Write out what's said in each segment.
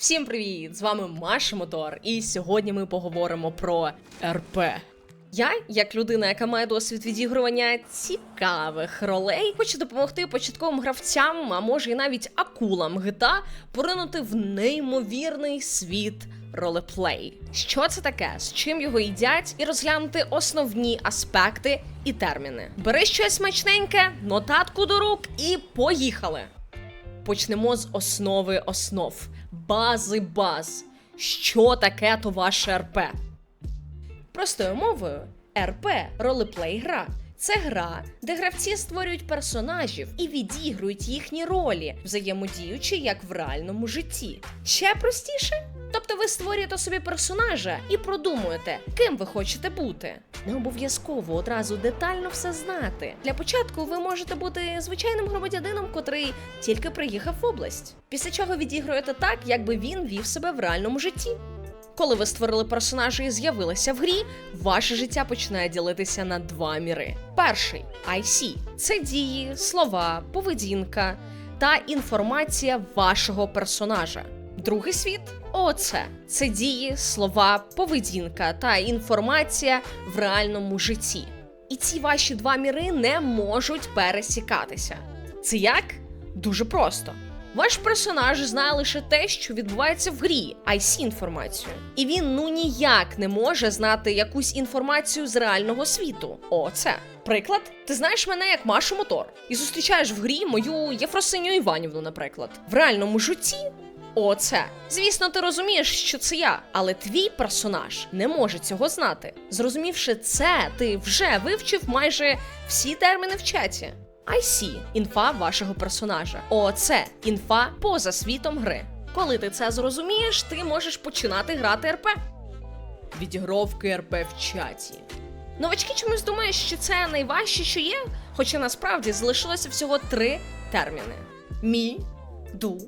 Всім привіт! З вами Маша Мотор, і сьогодні ми поговоримо про РП. Я, як людина, яка має досвід відігрування цікавих ролей, хочу допомогти початковим гравцям, а може і навіть акулам GTA, поринути в неймовірний світ ролеплей. Що це таке, з чим його їдять, і розглянути основні аспекти і терміни. Бери щось смачненьке, нотатку до рук і поїхали! Почнемо з основи основ. Бази баз. Що таке то ваше РП? Простою мовою, РП ролеплей гра. Це гра, де гравці створюють персонажів і відігрують їхні ролі, взаємодіючи як в реальному житті. Ще простіше? Тобто ви створюєте собі персонажа і продумуєте, ким ви хочете бути. Не обов'язково одразу детально все знати. Для початку ви можете бути звичайним громадянином, котрий тільки приїхав в область. Після чого відігруєте так, якби він вів себе в реальному житті. Коли ви створили персонажа і з'явилися в грі, ваше життя починає ділитися на два міри. Перший IC – це дії, слова, поведінка та інформація вашого персонажа. Другий світ ОЦ – це дії, слова, поведінка та інформація в реальному житті. І ці ваші два міри не можуть пересікатися. Це як? Дуже просто. Ваш персонаж знає лише те, що відбувається в грі, IC інформацію. І він ну ніяк не може знати якусь інформацію з реального світу. О, це. Приклад, ти знаєш мене як Машу Мотор, і зустрічаєш в грі мою Єфросиню Іванівну, наприклад. В реальному житті. О, це. Звісно, ти розумієш, що це я, але твій персонаж не може цього знати. Зрозумівши це, ти вже вивчив майже всі терміни в чаті. IC – інфа вашого персонажа. ОЦ – інфа поза світом гри. Коли ти це зрозумієш, ти можеш починати грати РП. Відігровки РП в чаті. Новачки чомусь думають, що це найважче, що є, хоча насправді залишилося всього три терміни: мі, ду,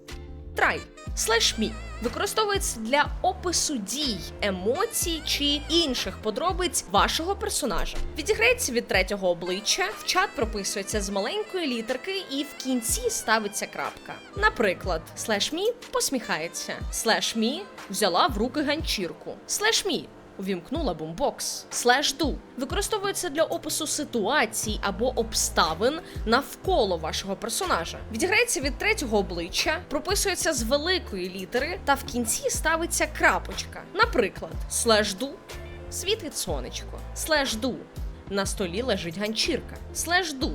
трай. Слеш мі використовується для опису дій, емоцій чи інших подробиць вашого персонажа. Відіграється від третього обличчя, в чат прописується з маленької літерки, і в кінці ставиться крапка. Наприклад, слеш мі посміхається, слеш мі взяла в руки ганчірку, слеш мі Увімкнула бумбокс. Слеш ду використовується для опису ситуацій або обставин навколо вашого персонажа. Відіграється від третього обличчя, прописується з великої літери, та в кінці ставиться крапочка. Наприклад, слеш ду світить сонечко. Слеш ду на столі лежить ганчірка. Слеш ду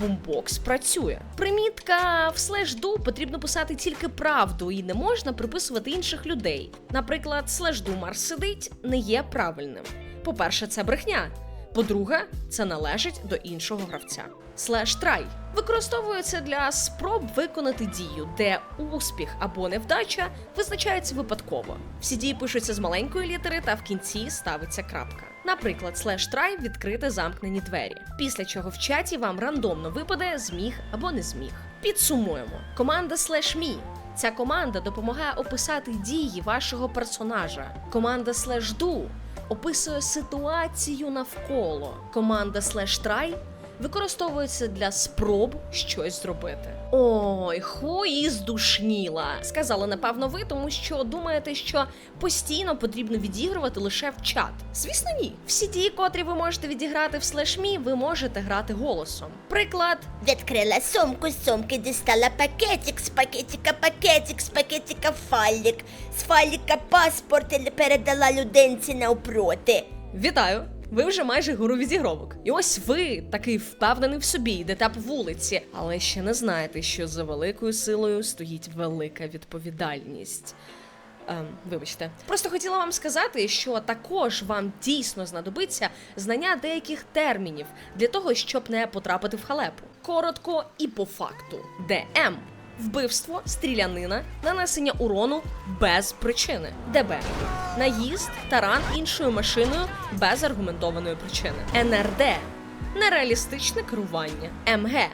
бумбокс працює. Примітка в слежду потрібно писати тільки правду і не можна приписувати інших людей. Наприклад, слежду Марс сидить не є правильним. По-перше, це брехня. По-друге, це належить до іншого гравця. Слеш трай використовується для спроб виконати дію, де успіх або невдача визначається випадково. Всі дії пишуться з маленької літери, та в кінці ставиться крапка. Наприклад, слеш трай відкрити замкнені двері. Після чого в чаті вам рандомно випаде зміг або не зміг. Підсумуємо: команда слеш мі. Ця команда допомагає описати дії вашого персонажа. Команда слеш ду описує ситуацію навколо. Команда слеш трай використовується для спроб щось зробити. Ой, хуї здушніла. Сказали, напевно, ви, тому що думаєте, що постійно потрібно відігрувати лише в чат. Звісно, ні. Всі дії, котрі ви можете відіграти в слешмі, ви можете грати голосом. Приклад, Відкрила сумку, з сумки дістала пакетик, з пакетика пакетик, з пакетика фалік, з фаліка паспорт і передала людинці навпроти. Вітаю! Ви вже майже гуру відігровок. І ось ви такий впевнений в собі, йдете по вулиці, але ще не знаєте, що за великою силою стоїть велика відповідальність. Ем, вибачте, просто хотіла вам сказати, що також вам дійсно знадобиться знання деяких термінів для того, щоб не потрапити в халепу. Коротко і по факту. ДМ вбивство, стрілянина, нанесення урону без причини. ДБ наїзд, таран іншою машиною без аргументованої причини. НРД нереалістичне керування. МГ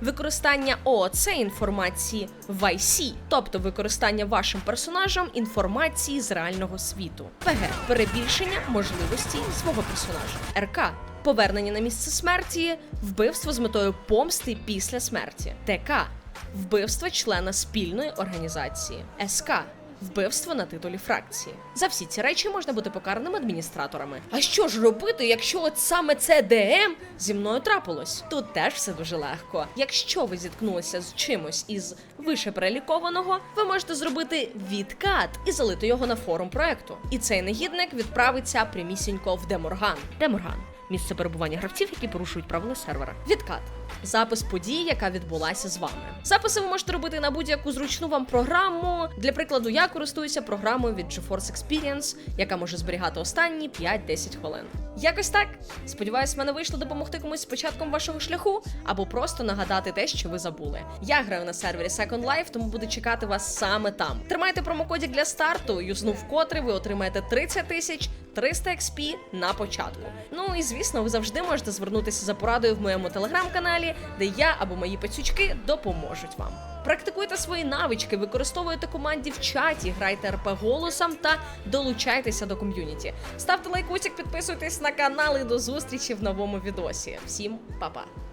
Використання ООЦ інформації в IC, тобто використання вашим персонажем інформації з реального світу. ПГ перебільшення можливостей свого персонажа. РК повернення на місце смерті, вбивство з метою помсти після смерті. ТК вбивство члена спільної організації. СК вбивство на титулі фракції. За всі ці речі можна бути покараним адміністраторами. А що ж робити, якщо от саме це ДМ зі мною трапилось? Тут теж все дуже легко. Якщо ви зіткнулися з чимось із вище перелікованого, ви можете зробити відкат і залити його на форум проекту. І цей негідник відправиться прямісінько в Деморган. Деморган місце перебування гравців, які порушують правила сервера. Відкат. Запис подій, яка відбулася з вами. Записи ви можете робити на будь-яку зручну вам програму. Для прикладу, я користуюся програмою від GeForce Experience, яка може зберігати останні 5-10 хвилин. Якось так. Сподіваюсь, в мене вийшло допомогти комусь з початком вашого шляху, або просто нагадати те, що ви забули. Я граю на сервері Second Life, тому буду чекати вас саме там. Тримайте промокодік для старту, юзнув котре ви отримаєте 30 тисяч 300 XP на початку. Ну і звісно, ви завжди можете звернутися за порадою в моєму телеграм-каналі, де я або мої пацючки допоможуть вам. Практикуйте свої навички, використовуйте команді в чаті, грайте РП голосом та долучайтеся до ком'юніті. Ставте лайкусик, підписуйтесь на канал і до зустрічі в новому відосі. Всім па-па!